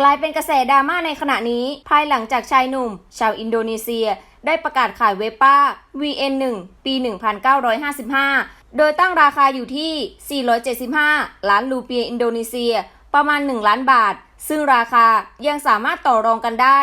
กลายเป็นกระแสดราม่าในขณะนี้ ภายหลังจากชายหนุ่ม ชาวอินโดนีเซีย ได้ประกาศขายเวป้า VN1 ปี 1955 โดยตั้งราคาอยู่ที่ 475 ล้านรูเปียอินโดนีเซีย ประมาณ 1 ล้านบาท ซึ่งราคายังสามารถต่อรองกันได้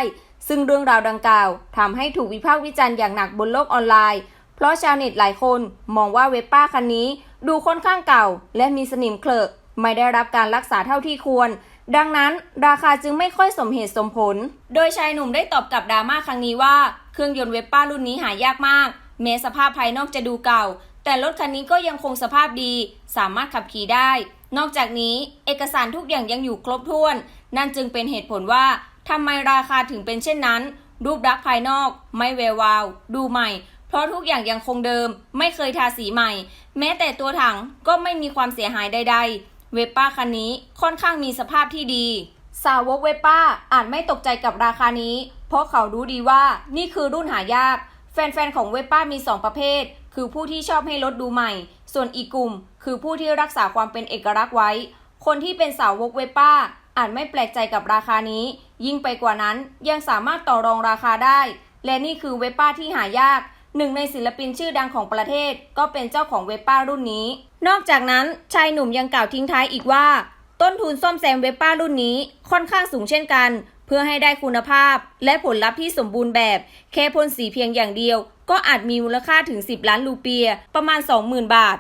ซึ่งเรื่องราวดังกล่าวทำให้ถูกวิพากษ์วิจารณ์อย่างหนักบนโลกออนไลน์ เพราะชาวเน็ตหลายคนมองว่าเวป้าคันนี้ดูค่อนข้างเก่า และมีสนิมเคลอะไม่ได้รับการรักษาเท่าที่ควร ดังนั้นราคาจึงไม่ค่อยสมเหตุสมผล โดยชายหนุ่มได้ตอบกลับดราม่าครั้งนี้ว่า เครื่องยนต์เวป้ารุ่นนี้หายากมากแม้สภาพภายนอกจะดูเก่า แต่รถคันนี้ก็ยังคงสภาพดี สามารถขับขี่ได้ นอกจากนี้เอกสารทุกอย่างยังอยู่ครบถ้วน นั่นจึงเป็นเหตุผลว่าทำไมราคาถึงเป็นเช่นนั้น รูปลักษณ์ภายนอก ไม่แวววาว ดูใหม่ เพราะทุกอย่างยังคงเดิม ไม่เคยทาสีใหม่ แม้แต่ตัวถังก็ไม่มีความเสียหายใดๆ เวปป้าคันนี้ค่อนข้างมีสภาพที่ดี สาวกเวปป้าอาจไม่ตกใจกับราคานี้ เพราะเขารู้ดีว่านี่คือรุ่นหายาก แฟนๆของเวปป้ามี 2 ประเภท คือผู้ที่ชอบให้รถดูใหม่ ส่วนอีกกลุ่ม คือผู้ที่รักษาความเป็นเอกลักษณ์ไว้ คนที่เป็นสาวกเวปป้าอาจไม่แปลกใจกับราคานี้ ยิ่งไปกว่านั้นยังสามารถต่อรองราคาได้ และนี่คือเวปป้าที่หายาก หนึ่งในศิลปินชื่อดังของประเทศ ก็เป็นเจ้าของเวปป้ารุ่นนี้ นอกจากนั้นชายหนุ่มยังกล่าวทิ้งท้ายอีกว่า ต้นทุนซ่อมแซมเวปป้ารุ่นนี้ค่อนข้างสูงเช่นกัน เพื่อให้ได้คุณภาพ และผลลัพธ์ที่สมบูรณ์แบบ แค่พ่นสีเพียงอย่างเดียว ก็อาจมีมูลค่าถึง 10 ล้านรูเปีย ประมาณ 20,000 บาท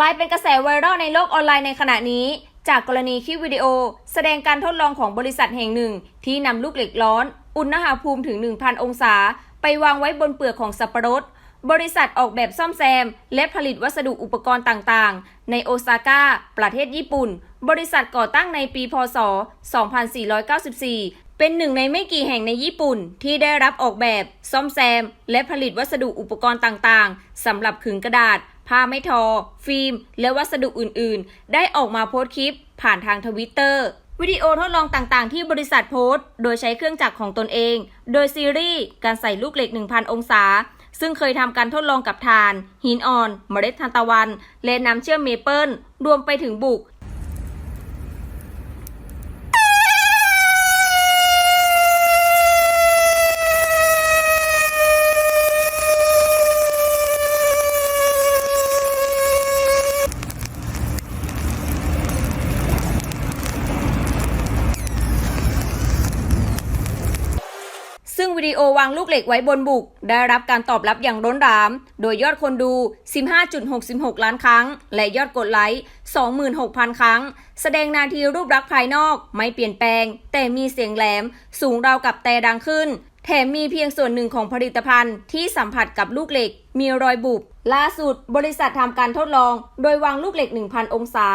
กลายเป็นกระแสไวรัลในโลกออนไลน์ในขณะนี้ จากกรณีคลิปวิดีโอ แสดงการทดลองของบริษัทแห่งหนึ่ง ที่นำลูกเหล็กร้อน อุณหภูมิถึง 1,000 องศา ไปวางไว้บนเปลือกของสับปะรด บริษัทออกแบบซ่อมแซม และผลิตวัสดุอุปกรณ์ต่างๆ ในโอซาก้า ประเทศญี่ปุ่น บริษัทก่อตั้งในปีพศ 2494เป็นหนึ่งในไม่กี่แห่งในญี่ปุ่น ที่ได้รับออกแบบ ซ่อมแซม และผลิตวัสดุอุปกรณ์ต่างๆสำหรับขึงกระดาษ ผ้าไม่ทอ ฟิล์ม และวัสดุอื่นๆ ได้ออกมาโพสต์คลิป ผ่านทางทวิตเตอร์วิดีโอทดลองต่างๆ ที่บริษัทโพสต์ โดยใช้เครื่องจักรของตนเอง โดยซีรีส์การใส่ลูกเหล็ก 1,000 องศา ซึ่งเคยทำการทดลองกับทาน หินอ่อน เมล็ดทานตะวัน และน้ำเชื่อมเมเปิลรวมไปถึงบุก ซึ่งวิดีโอวางลูกเหล็กไว้บนบุก ได้รับการตอบรับอย่างล้นหลาม โดยยอดคนดู 15.66 ล้านครั้ง และยอดกดไลค์ 26,000 ครั้ง แสดงนาทีรูปลักษณ์ภายนอกไม่เปลี่ยนแปลง แต่มีเสียงแหลม สูงราวกับแต่ดังขึ้น แถมมีเพียงส่วนหนึ่งของผลิตภัณฑ์ที่สัมผัสกับลูกเหล็ก มีรอยบุบ ล่าสุด บริษัททำการทดลอง โดยวางลูกเหล็ก 1,000 องศา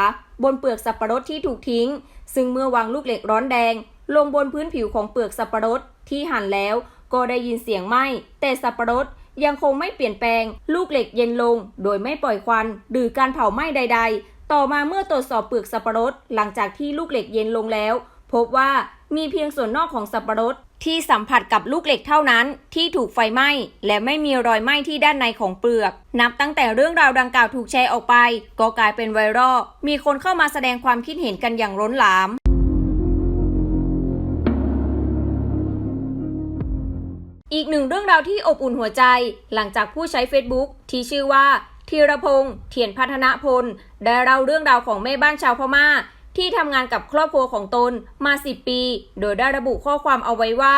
บนเปลือกสับปะรดที่ถูกทิ้ง ซึ่งเมื่อวางลูกเหล็กร้อนแดง ลงบนพื้นผิวของเปลือกสับปะรด ที่หั่นแล้วก็ได้ยินเสียงไหม้แต่สับปะรดยังคงไม่เปลี่ยนแปลง ลูกเหล็กเย็นลง โดยไม่ปล่อยควัน หรือการเผาไหม้ใด ๆ ต่อมาเมื่อตรวจสอบเปลือกสับปะรด หลังจากที่ลูกเหล็กเย็นลงแล้ว พบว่ามีเพียงส่วนนอกของสับปะรดที่สัมผัสกับลูกเหล็กเท่านั้น ที่ถูกไฟไหม้ และไม่มีรอยไหม้ที่ด้านในของเปลือก นับตั้งแต่เรื่องราวดังกล่าวถูกแชร์ออกไป ก็กลายเป็นไวรัลมีคนเข้ามาแสดงความคิดเห็นกันอย่างล้นหลาม อีกหนึ่งเรื่องราวที่อบอุ่นหัวใจหลังจากผู้ใช้ Facebook ที่ชื่อว่าธีรพงษ์เทียนพัฒนพล ได้เล่าเรื่องราวของแม่บ้านชาวพม่า ที่ทำงานกับครอบครัวของตนมา 10 ปี โดยได้ระบุข้อความเอาไว้ว่า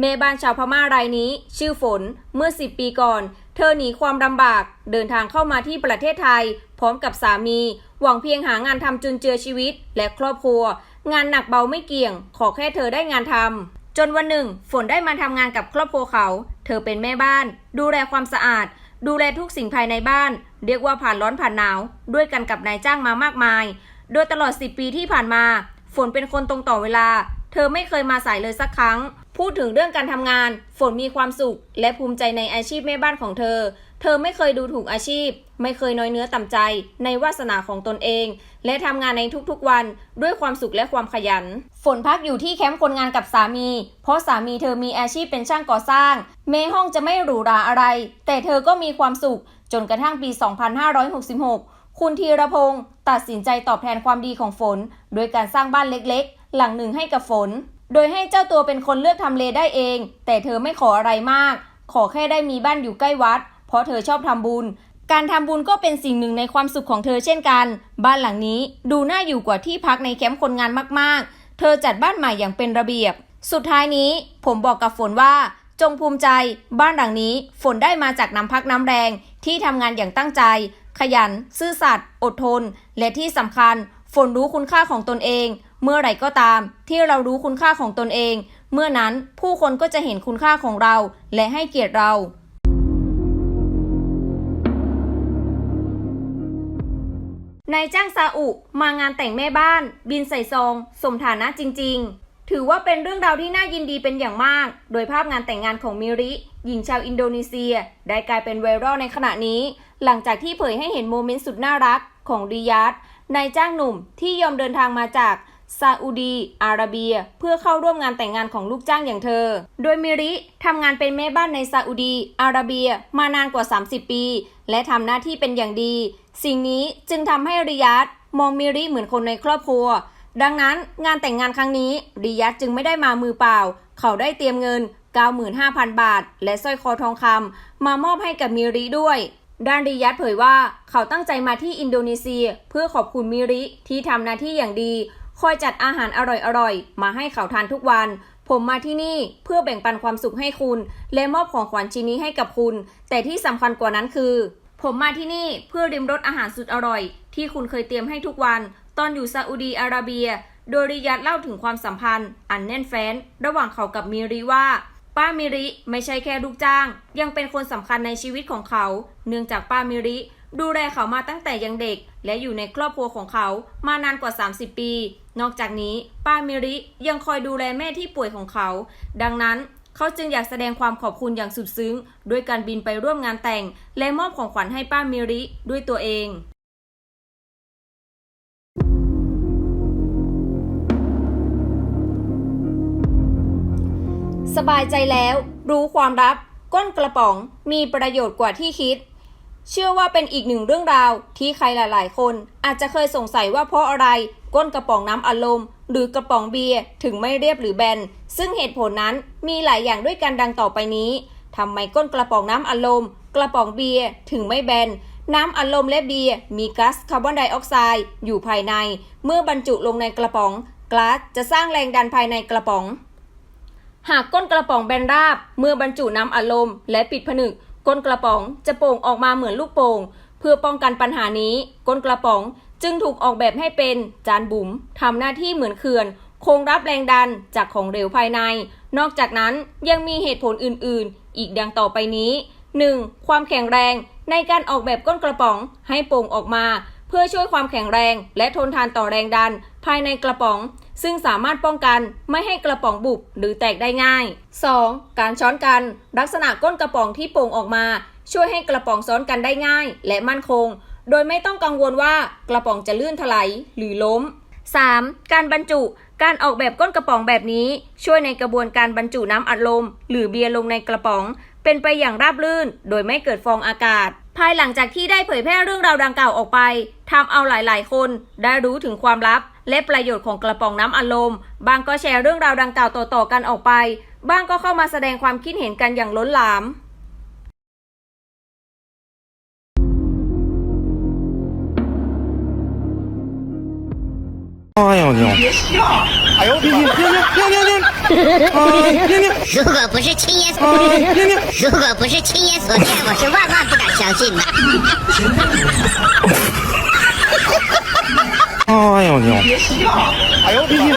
แม่บ้านชาวพม่ารายนี้ ชื่อฝนเมื่อ 10 ปีก่อน เธอหนีความลำบาก เดินทางเข้ามาที่ประเทศไทย พร้อมกับสามี หวังเพียงหางานทำจุนเจือชีวิต และครอบครัว งานหนักเบาไม่เกี่ยง ขอแค่เธอได้งานทำ จนวันหนึ่ง ฝนได้มาทำงานกับครอบครัวเขา เธอเป็นแม่บ้าน ดูแลความสะอาด ดูแลทุกสิ่งภายในบ้าน เรียกว่าผ่านร้อนผ่านหนาว ด้วยกันกับนายจ้างมามากมาย โดยตลอด 10 ปีที่ผ่านมา ฝนเป็นคนตรงต่อเวลา เธอไม่เคยมาสายเลยสักครั้ง พูดถึงเรื่องการทำงาน ฝนมีความสุข และภูมิใจในอาชีพแม่บ้านของเธอ เธอไม่เคยดูถูกอาชีพ ไม่เคยน้อยเนื้อต่ำใจ ในวาสนาของตนเอง และทำงานในทุกๆวันด้วยความสุขและความขยัน ฝนพักอยู่ที่แคมป์คนงานกับสามี เพราะสามีเธอมีอาชีพเป็นช่างก่อสร้าง แม้ห้องจะไม่หรูหราอะไร แต่เธอก็มีความสุข จนกระทั่งปี 2566 คุณธีรพงศ์ตัดสินใจตอบแทนความดีของฝน โดยการสร้างบ้านเล็กๆ หลังหนึ่งให้กับฝน โดยให้เจ้าตัวเป็นคนเลือกทำเลได้เอง แต่เธอไม่ขออะไรมาก ขอแค่ได้มีบ้านอยู่ใกล้วัด เพราะเธอชอบทำบุญ การทำบุญก็เป็นสิ่งหนึ่งในความสุขของเธอเช่นกัน บ้านหลังนี้ดูน่าอยู่กว่าที่พักในแคมป์คนงานมากๆ เธอจัดบ้านใหม่อย่างเป็นระเบียบ สุดท้ายนี้ผมบอกกับฝนว่า จงภูมิใจ บ้านหลังนี้ฝนได้มาจากน้ำพักน้ำแรง ที่ทำงานอย่างตั้งใจ ขยัน ซื่อสัตย์อดทน และที่สำคัญ ฝนรู้คุณค่าของตนเอง เมื่อไหร่ก็ตาม ที่เรารู้คุณค่าของตนเอง เมื่อนั้นผู้คนก็จะเห็นคุณค่าของเรา และให้เกียรติเรา นายจ้างซาอุมางานแต่งแม่บ้าน บินใส่ซอง สมฐานะจริง ๆ ถือว่าเป็นเรื่องราวที่น่ายินดีเป็นอย่างมาก โดยภาพงานแต่งงานของมิริ หญิงชาวอินโดนีเซีย ได้กลายเป็นไวรัลในขณะนี้ หลังจากที่เผยให้เห็นโมเมนต์สุดน่ารักของริยาดนายจ้างหนุ่มที่ยอมเดินทางมาจาก ซาอุดีอาระเบีย เพื่อเข้าร่วมงานแต่งงานของลูกจ้างอย่างเธอ โดยมิริทำงานเป็นแม่บ้านในซาอุดีอาระเบียมานานกว่า 30 ปี และทำหน้าที่เป็นอย่างดี สิ่งนี้จึงทำให้ริยาดมองมิริเหมือนคนในครอบครัว ดังนั้นงานแต่งงานครั้งนี้ริยัตจึงไม่ได้มามือเปล่า เขาได้เตรียมเงิน 95,000 บาท และสร้อยคอทองคำมามอบให้กับมิริด้วยด้านริยัตเผยว่าเขาตั้งใจมาที่อินโดนีเซีย เพื่อขอบคุณมิริที่ทำหน้าที่อย่างดี คอยจัดอาหารอร่อยๆ มาให้เขาทานทุกวัน ผมมาที่นี่เพื่อแบ่งปันความสุขให้คุณ และมอบของขวัญชิ้นนี้ให้กับคุณ แต่ที่สำคัญกว่านั้นคือ ผมมาที่นี่เพื่อริมรสอาหารสุดอร่อย ที่คุณเคยเตรียมให้ทุกวัน ตอนอยู่ซาอุดีอาระเบีย โดยริยัตเล่าถึงความสัมพันธ์ อันแน่นแฟ้นระหว่างเขากับมิริว่าป้ามิริไม่ใช่แค่ลูกจ้าง ยังเป็นคนสำคัญในชีวิตของเขา เนื่องจากป้ามิริ ดูแลเขามาตั้งแต่ยังเด็ก และอยู่ในครอบครัวของเขามานานกว่า 30 ปี นอกจากนี้ป้ามิริยังคอยดูแลแม่ที่ป่วยของเขา ดังนั้นเขาจึงอยากแสดงความขอบคุณอย่างสุดซึ้ง ด้วยการบินไปร่วมงานแต่ง และมอบของขวัญให้ป้ามิริด้วยตัวเองสบายใจแล้ว รู้ความลับ ก้นกระป๋องมีประโยชน์กว่าที่คิด เชื่อว่าเป็นอีกหนึ่งเรื่องราว ที่ใครหลาย ๆ คน อาจจะเคยสงสัยว่าเพราะอะไร ก้นกระป๋องน้ำอัดลมหรือกระป๋องเบียร์ถึงไม่เรียบหรือแบน ซึ่งเหตุผลนั้นมีหลายอย่างด้วยกันดังต่อไปนี้ทำไมก้นกระป๋องน้ำอัดลมกระป๋องเบียร์ถึงไม่แบน น้ำอัดลมและเบียร์มีก๊าซคาร์บอนไดออกไซด์อยู่ภายใน เมื่อบรรจุลงในกระป๋องก๊าซจะสร้างแรงดันภายในกระป๋อง หากก้นกระป๋องแบนราบ เมื่อบรรจุน้ำอัดลมและปิดผนึก ก้นกระป๋องจะโป่งออกมาเหมือนลูกโป่งเพื่อป้องกันปัญหานี้ ก้นกระป๋องจึงถูกออกแบบให้เป็นจานบุ๋มทำหน้าที่เหมือนเขื่อนคงรับแรงดันจากของเหลวภายใน นอกจากนั้นยังมีเหตุผลอื่นๆ อีกดังต่อไปนี้ 1. ความแข็งแรงในการออกแบบก้นกระป๋องให้โป่งออกมา เพื่อช่วยความแข็งแรงและทนทานต่อแรงดัน ภายในกระป๋อง ซึ่งสามารถป้องกันไม่ให้กระป๋องบุบหรือแตกได้ง่าย 2. การช้อนกัน ลักษณะก้นกระป๋องที่โป่งออกมา ช่วยให้กระป๋องซ้อนกันได้ง่าย และมั่นคง โดยไม่ต้องกังวลว่ากระป๋องจะลื่นถลายหรือล้ม 3. การบรรจุการออกแบบก้นกระป๋องแบบนี้ ช่วยในกระบวนการบรรจุน้ำอัดลม หรือเบียร์ลงในกระป๋อง เป็นไปอย่างราบรื่น โดยไม่เกิดฟองอากาศ ภายหลังจากที่ได้เผยแพร่เรื่องราวดังกล่าวออกไปทำเอาหลายๆ คนได้รู้ถึงความลับ และประโยชน์ของกระป๋องน้ำอัดลม บางก็แชร์เรื่องราวดังกล่าวต่อ ๆ กันออกไป บ้างก็เข้ามาแสดงความคิดเห็นกันอย่างล้นหลาม 哎呦牛！哎呦，别别别别别别！哎，别别！如果不是亲眼所，哎，别别！如果不是亲眼所见，我是万万不敢相信的。 哎呦牛！哎呦，别别！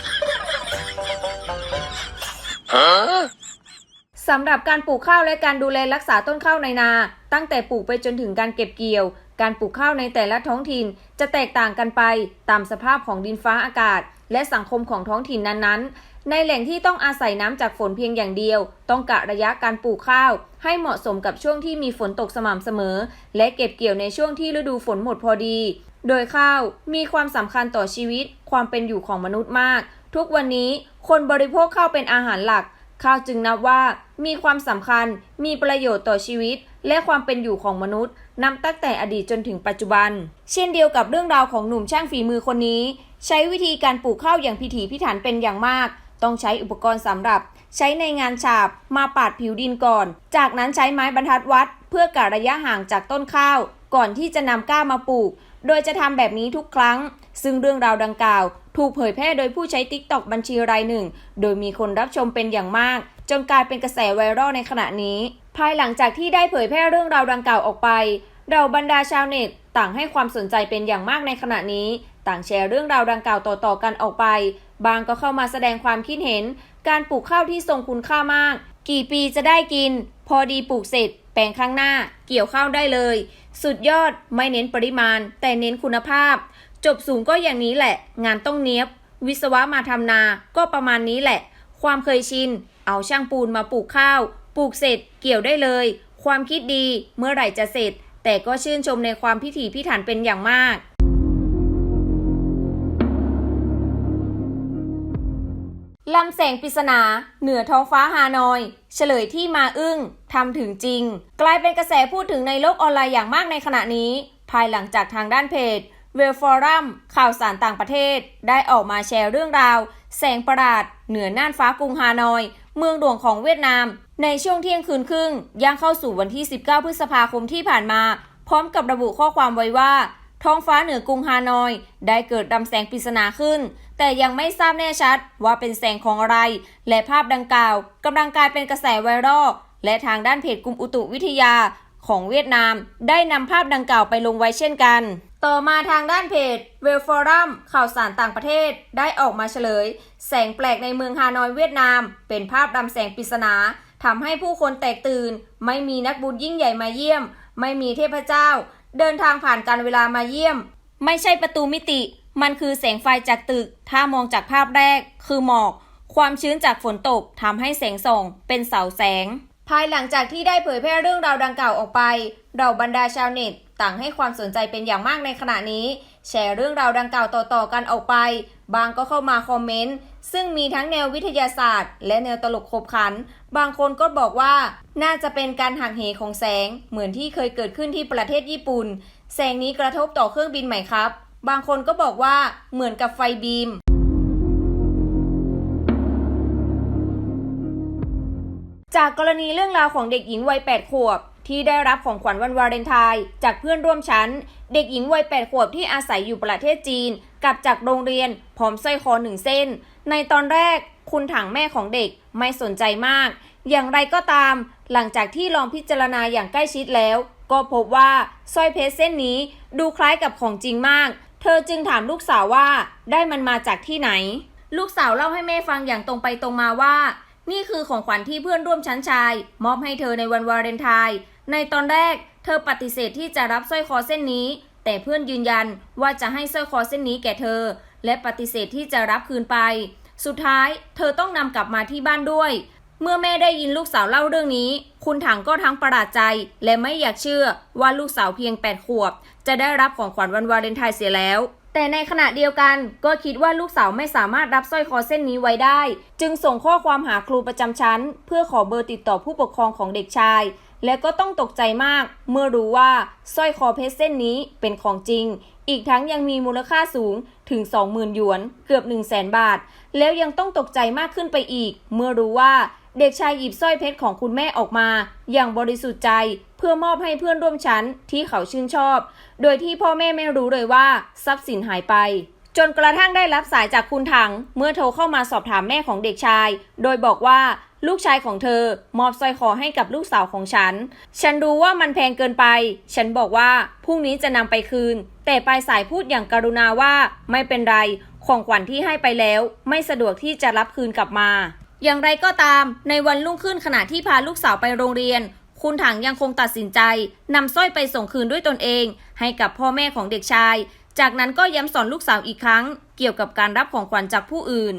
สำหรับการปลูกข้าวและการดูแลรักษาต้นข้าวในนา ตั้งแต่ปลูกไปจนถึงการเก็บเกี่ยว การปลูกข้าวในแต่ละท้องถิ่นจะแตกต่างกันไป ตามสภาพของดินฟ้าอากาศ และสังคมของท้องถิ่นนั้นๆ ในแหล่งที่ต้องอาศัยน้ำจากฝนเพียงอย่างเดียว ต้องกะระยะการปลูกข้าว ให้เหมาะสมกับช่วงที่มีฝนตกสม่ำเสมอ และเก็บเกี่ยวในช่วงที่ฤดูฝนหมดพอดี โดยข้าวมีความสำคัญต่อชีวิต ความเป็นอยู่ของมนุษย์มาก ทุกวันนี้คนบริโภคข้าวเป็นอาหารหลัก ข้าวจึงนับว่ามีความสำคัญ มีประโยชน์ต่อชีวิต และความเป็นอยู่ของมนุษย์นับตั้งแต่อดีตจนถึงปัจจุบัน เช่นเดียวกับเรื่องราวของหนุ่มช่างฝีมือคนนี้ ใช้วิธีการปลูกข้าวอย่างพิถีพิถันเป็นอย่างมาก ต้องใช้อุปกรณ์สำหรับ ใช้ในงานฉาบมาปาดผิวดินก่อน จากนั้นใช้ไม้บรรทัดวัด เพื่อกะระยะห่างจากต้นข้าว ก่อนที่จะนำก้ามาปลูก โดยจะทำแบบนี้ทุกครั้ง ซึ่งเรื่องราวดังกล่าว ถูกเผยแพร่โดยผู้ใช้ t ิ k t o k บัญชีรายหนึ่ง โดยมีคนรับชมเป็นอย่างมาก จนกลายเป็นกระแสไวรัลในขณะนี้ ภายหลังจากที่ได้เผยแพร่เรื่องราวดังกล่าวออกไปเราบรรดาชาวเน็ตต่างให้ความสนใจเป็นอย่างมากในขณะนี้ ต่างแชร์เรื่องราวดังกล่าวต่อๆกันออกไป บางก็เข้ามาแสดงความคิดเห็น การปลูกข้าวที่ทรงคุณค่ามาก กี่ปีจะได้กิน พอดีปลูกเสร็จ ลงข้างหน้าเกี่ยวข้าวได้เลย สุดยอดไม่เน้นปริมาณ แต่เน้นคุณภาพ จบสูงก็อย่างนี้แหละ งานต้องเนี้ยบ วิศวะมาทำนาก็ประมาณนี้แหละ ความเคยชิน เอาช่างปูนมาปลูกข้าว ปลูกเสร็จ เกี่ยวได้เลย ความคิดดีเมื่อไหร่จะเสร็จ แต่ก็ชื่นชมในความพิถีพิถันเป็นอย่างมากลำแสงปริศนา เหนือท้องฟ้าฮานอย เฉลยที่มาอึ้ง ทำถึงจริง กลายเป็นกระแสพูดถึงในโลกออนไลน์อย่างมากในขณะนี้ ภายหลังจากทางด้านเพจเวลฟอรัมข่าวสารต่างประเทศ ได้ออกมาแชร์เรื่องราว แสงประหลาด เหนือน่านฟ้ากรุงฮานอย เมืองหลวงของเวียดนาม ในช่วงเที่ยงคืนครึ่งย่างเข้าสู่วันที่ 19 พฤษภาคมที่ผ่านมา พร้อมกับระบุข้อความไว้ว่า ท้องฟ้าเหนือกรุงฮานอย ได้เกิดดำแสงปริศนาขึ้น แต่ยังไม่ทราบแน่ชัดว่าเป็นแสงของอะไร และภาพดังกล่าวกำลังกลายเป็นกระแสไวรัล และทางด้านเพจกรมอุตุวิทยาของเวียดนาม ได้นำภาพดังกล่าวไปลงไว้เช่นกัน ต่อมาทางด้านเพจเวลฟอรัมข่าวสารต่างประเทศได้ออกมาเฉลย แสงแปลกในเมืองฮานอยเวียดนาม เป็นภาพดำแสงปริศนาทำให้ผู้คนแตกตื่น ไม่มีนักบุญยิ่งใหญ่มาเยี่ยม ไม่มีเทพเจ้า เดินทางผ่านการเวลามาเยี่ยม ไม่ใช่ประตูมิติ มันคือแสงไฟจากตึก ถ้ามองจากภาพแรก คือหมอก ความชื้นจากฝนตกทำให้แสงส่อง เป็นเสาแสง ภายหลังจากที่ได้เผยแพร่เรื่องราวดังกล่าวออกไป เราบรรดาชาวเน็ตต่างให้ความสนใจเป็นอย่างมากในขณะนี้ แชร์เรื่องราวดังกล่าวต่อๆกันออกไป บางก็เข้ามาคอมเมนต์ ซึ่งมีทั้งแนววิทยาศาสตร์ และแนวตลกขบขัน บางคนก็บอกว่า น่าจะเป็นการหักเหของแสง เหมือนที่เคยเกิดขึ้นที่ประเทศญี่ปุ่น แสงนี้กระทบต่อเครื่องบินไหมครับ บางคนก็บอกว่าเหมือนกับไฟบีม จากกรณีเรื่องราวของเด็กหญิงวัย 8 ขวบ ที่ได้รับของขวัญวันวาเลนไทน์จากเพื่อนร่วมชั้น เด็กหญิงวัย 8 ขวบที่อาศัยอยู่ประเทศจีนกลับจากโรงเรียนพร้อมสร้อยคอหนึ่งเส้น ในตอนแรกคุณถังแม่ของเด็กไม่สนใจมาก อย่างไรก็ตาม หลังจากที่ลองพิจารณาอย่างใกล้ชิดแล้ว ก็พบว่าสร้อยเพชรเส้นนี้ดูคล้ายกับของจริงมาก เธอจึงถามลูกสาวว่าได้มันมาจากที่ไหน ลูกสาวเล่าให้แม่ฟังอย่างตรงไปตรงมาว่า นี่คือของขวัญที่เพื่อนร่วมชั้นชาย มอบให้เธอในวันวาเลนไทน์ ในตอนแรก เธอปฏิเสธที่จะรับสร้อยคอเส้นนี้ แต่เพื่อนยืนยันว่าจะให้สร้อยคอเส้นนี้แก่เธอ และปฏิเสธที่จะรับคืนไป สุดท้าย เธอต้องนำกลับมาที่บ้านด้วย เมื่อแม่ได้ยินลูกสาวเล่าเรื่องนี้ คุณถังก็ทั้งประหลาดใจ และไม่อยากเชื่อว่าลูกสาวเพียง8ขวบ จะได้รับของขวัญวันวาเลนไทน์เสียแล้ว แต่ในขณะเดียวกันก็คิดว่าลูกสาวไม่สามารถรับสร้อยคอเส้นนี้ไว้ได้ จึงส่งข้อความหาครูประจำชั้น เพื่อขอเบอร์ติดต่อผู้ปกครองของเด็กชาย และก็ต้องตกใจมาก เมื่อรู้ว่าสร้อยคอเพชรเส้นนี้เป็นของจริง อีกทั้งยังมีมูลค่าสูงถึง 20,000หยวน เกือบ 1 0 0 0 0แสนบาท แล้วยังต้องตกใจมากขึ้นไปอีก เมื่อรู้ว่าเด็กชายหยิบสร้อยเพชรของคุณแม่ออกมา อย่างบริสุทธิ์ใจเพื่อมอบให้เพื่อนร่วมชั้นที่เขาชื่นชอบ โดยที่พ่อแม่ไม่รู้เลยว่าทรัพย์สินหายไป จนกระทั่งได้รับสายจากคุณถัง เมื่อโทรเข้ามาสอบถามแม่ของเด็กชาย โดยบอกว่าลูกชายของเธอ มอบสร้อยคอให้กับลูกสาวของฉัน ฉันรู้ว่ามันแพงเกินไป ฉันบอกว่าพรุ่งนี้จะนำไปคืน แต่ปลายสายพูดอย่างกรุณาว่าไม่เป็นไร ของขวัญที่ให้ไปแล้ว ไม่สะดวกที่จะรับคืนกลับมา อย่างไรก็ตาม ในวันรุ่งขึ้นขณะที่พาลูกสาวไปโรงเรียน คุณถังยังคงตัดสินใจนำสร้อยไปส่งคืนด้วยตนเอง ให้กับพ่อแม่ของเด็กชาย จากนั้นก็ย้ำสอนลูกสาวอีกครั้ง เกี่ยวกับการรับของขวัญจากผู้อื่น